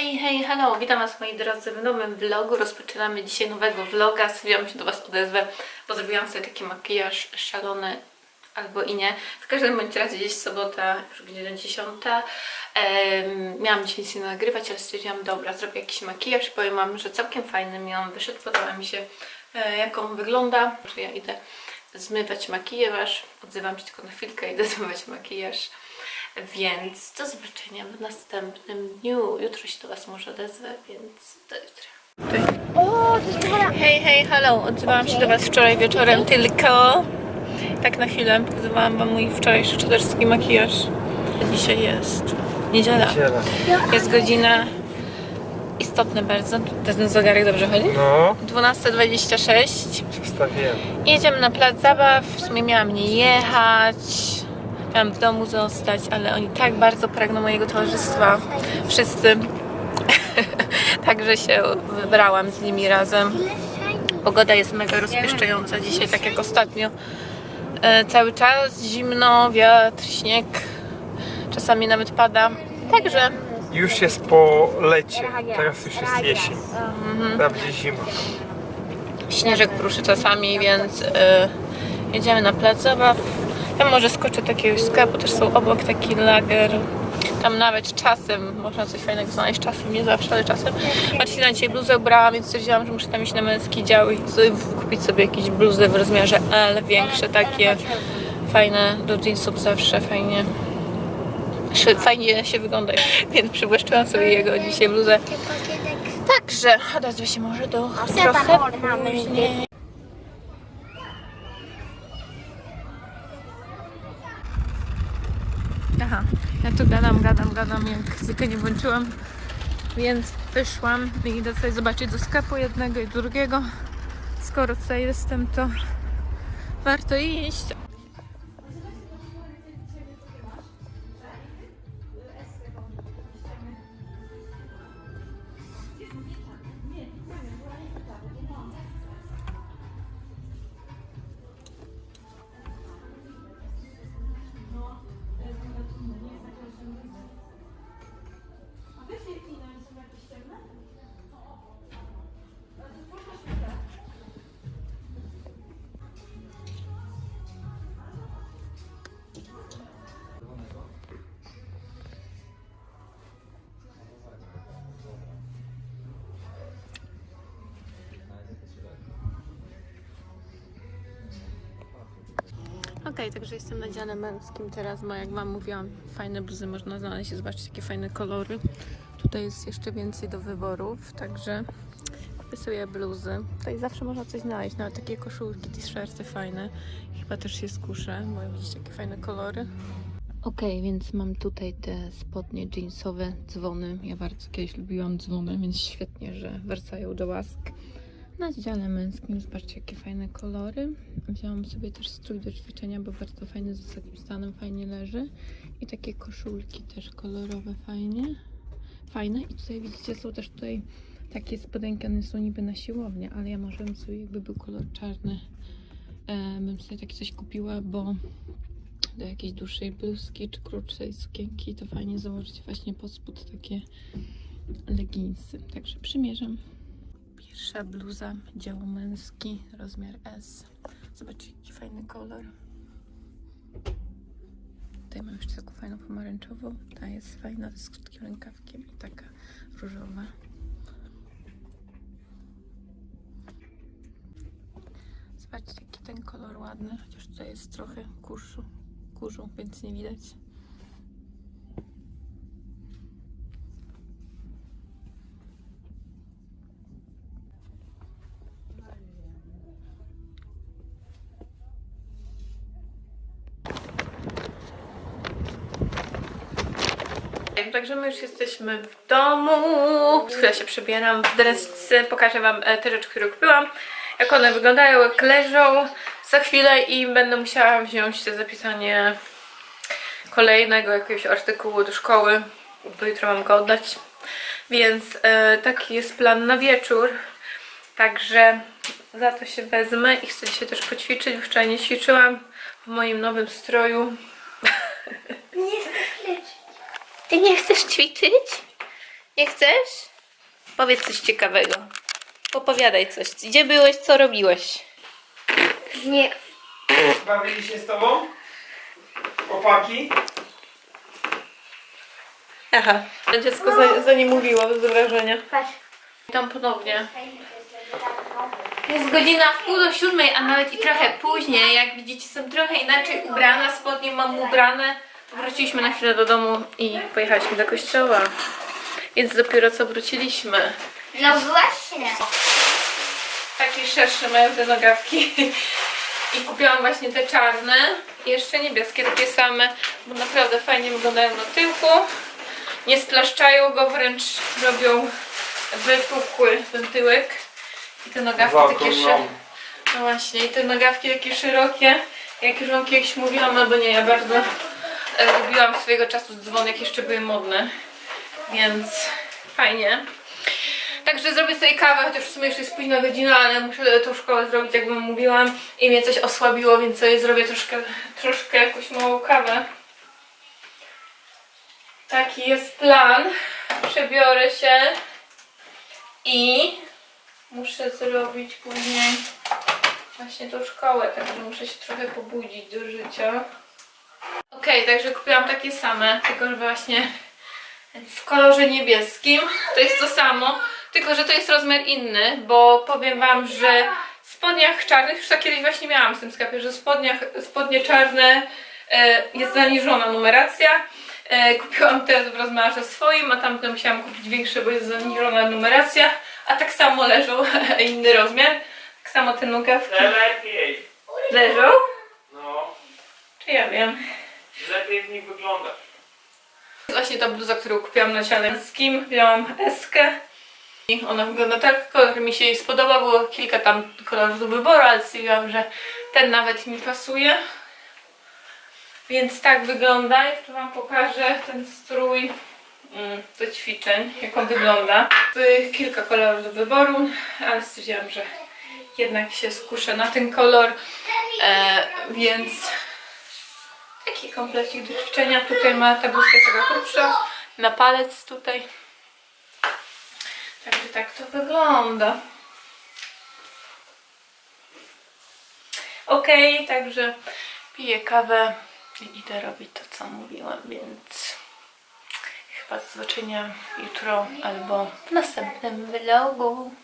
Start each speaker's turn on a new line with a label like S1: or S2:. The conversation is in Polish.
S1: Hej, hej, hello, witam Was moi drodzy w nowym vlogu. Rozpoczynamy dzisiaj nowego vloga. Stwierdziłam się do Was odezwę, bo zrobiłam sobie taki makijaż szalony albo i nie. W każdym bądź razie dziś sobota, już godzina 10. Em, miałam dzisiaj nic nie nagrywać, ale stwierdziłam, dobra, zrobię jakiś makijaż i powiem Wam, że całkiem fajny mi on wyszedł. Podoba mi się, e, jak on wygląda. Ja idę zmywać makijaż. Odzywam się tylko na chwilkę, idę zmywać makijaż. Więc do zobaczenia w następnym dniu. Jutro się do Was może odezwę, więc do jutra. Hej, hej, hello! Odzywałam się do Was wczoraj wieczorem tylko. Tak na chwilę pokazywałam Wam mój wczorajszy czaderski makijaż. Dzisiaj jest niedziela.
S2: Niedziela.
S1: Jest godzina istotna bardzo. Ten zegarek dobrze chodzi?
S2: No,
S1: 12.26.
S2: przestawiłem.
S1: Jedziemy na plac zabaw. W sumie miałam nie jechać. Miałam w domu zostać, ale oni tak bardzo pragną mojego towarzystwa. Wszyscy. Także się wybrałam z nimi razem. Pogoda jest mega rozpieszczająca dzisiaj, tak jak ostatnio. E, cały czas zimno, wiatr, śnieg. Czasami nawet pada. Także
S2: Już jest po lecie, teraz już jest jesień. Będzie zima.
S1: śnieżek pruszy czasami, więc e, jedziemy na plac zabaw. Ja może skoczę do jakiegoś sklepu, też są obok taki lager. Tam nawet czasem można coś fajnego znaleźć, czasem nie zawsze, ale czasem. Marcina dzisiaj bluzę ubrała, więc stwierdziłam, że muszę tam iść na męski dział i sobie kupić sobie jakieś bluzy w rozmiarze L, większe takie, fajne, do jeansów zawsze fajnie. Fajnie się wygląda, więc przywłaszczyłam sobie jego dzisiaj bluzę. Także odezwę się może do trochę później. Aha, ja tu gadam, gadam, gadam, jak zwykle nie włączyłam, więc wyszłam i idę sobie zobaczyć do sklepu jednego i drugiego. Skoro tutaj jestem, to warto iść. Okej, także jestem na dziale męskim teraz, bo jak Wam mówiłam, fajne bluzy można znaleźć, zobaczcie jakie fajne kolory. Tutaj jest jeszcze więcej do wyborów, także kupię sobie bluzy. Tutaj zawsze można coś znaleźć, nawet takie koszulki, t-shirty fajne. Chyba też się skuszę, bo widzicie jakie fajne kolory. Okej, więc mam tutaj te spodnie jeansowe, dzwony. Ja bardzo kiedyś lubiłam dzwony, więc świetnie, że wracają do łask. Na dziale męskim zobaczcie jakie fajne kolory. Wzięłam sobie też strój do ćwiczenia, bo bardzo fajny z wysokim stanem, fajnie leży. I takie koszulki też kolorowe, fajnie. Fajne. I tutaj widzicie, są też tutaj takie spodenki, one są niby na siłownię, ale ja może bym sobie, jakby był kolor czarny, e, bym sobie takie coś kupiła, bo do jakiejś dłuższej bluzki czy krótszej sukienki to fajnie założyć właśnie pod spód takie leginsy. Także przymierzam. Pierwsza bluza, dział męski, rozmiar S. Zobaczcie, jaki fajny kolor. Tutaj mam jeszcze taką fajną pomarańczową. Ta jest fajna, z krótkim rękawkiem i taka różowa. Zobaczcie, jaki ten kolor ładny, chociaż tutaj jest trochę kurzu, kurzu więc nie widać. Także my już jesteśmy w domu. Chwilę się przebieram w dresce. Pokażę Wam e, te rzeczy, które kupiłam. Jak one wyglądają, jak leżą. Za chwilę i będę musiała wziąć te zapisanie kolejnego jakiegoś artykułu do szkoły, bo jutro mam go oddać. Więc e, taki jest plan na wieczór. Także za to się wezmę i chcę dzisiaj też poćwiczyć, wczoraj nie ćwiczyłam w moim nowym stroju. Ty nie chcesz ćwiczyć? Nie chcesz? Powiedz coś ciekawego. Opowiadaj coś. Gdzie byłeś, co robiłeś?
S3: Nie.
S2: Bawili się z tobą? Chłopaki?
S1: Aha. Dziecko za, za nie mówiło, bez wrażenia.
S3: Patrz.
S1: Witam ponownie. Jest godzina w pół do siódmej, a nawet i trochę później. Jak widzicie, jestem trochę inaczej ubrana. Spodnie mam ubrane. Wróciliśmy na chwilę do domu i pojechaliśmy do kościoła. Więc dopiero co wróciliśmy.
S3: No właśnie.
S1: Takie szersze mają te nogawki. I kupiłam właśnie te czarne. I jeszcze niebieskie, takie same, bo naprawdę fajnie wyglądają na tyłku. Nie splaszczają go, wręcz robią wypukły ten tyłek. I te nogawki takie szerokie. No właśnie, i te nogawki takie szerokie. Jak już wam kiedyś mówiłam, albo nie, ja bardzo lubiłam swojego czasu dzwon, jak jeszcze były modne. Więc fajnie. Także zrobię sobie kawę, chociaż w sumie już jest późna godzina, ale muszę tą szkołę zrobić, jak wam mówiłam. I mnie coś osłabiło, więc sobie zrobię troszkę, troszkę jakąś małą kawę. Taki jest plan. Przebiorę się i muszę zrobić później właśnie tą szkołę, także muszę się trochę pobudzić do życia. Okej, także kupiłam takie same, tylko że właśnie w kolorze niebieskim. To jest to samo, tylko że to jest rozmiar inny, bo powiem Wam, że w spodniach czarnych, już tak kiedyś właśnie miałam w tym sklepie, że w spodniach, spodnie czarne e, jest zaniżona numeracja. E, kupiłam te w rozmiarze swoim, a tamte musiałam kupić większe, bo jest zaniżona numeracja. A tak samo leżą, inny rozmiar. Tak samo te nogawki
S2: Lepiej.
S1: leżą.
S2: No,
S1: Czy ja wiem?
S2: Lepiej w nich wyglądasz.
S1: Właśnie ta bluza, którą kupiłam na Cialemskim, wzięłam eskę. I ona wygląda tak, kolor mi się jej spodoba, było kilka tam kolorów do wyboru, ale stwierdziłam, że ten nawet mi pasuje. Więc tak wygląda. Jeszcze Wam pokażę ten strój mm, do ćwiczeń, jak on wygląda. Były kilka kolorów do wyboru, ale stwierdziłam, że jednak się skuszę na ten kolor, e, więc Taki komplecik do ćwiczenia. Tutaj ma ta bluzka jest taka krótsza. Na palec tutaj. Także tak to wygląda. Ok, także piję kawę i idę robić to, co mówiłam, więc chyba do zobaczenia jutro albo w następnym vlogu.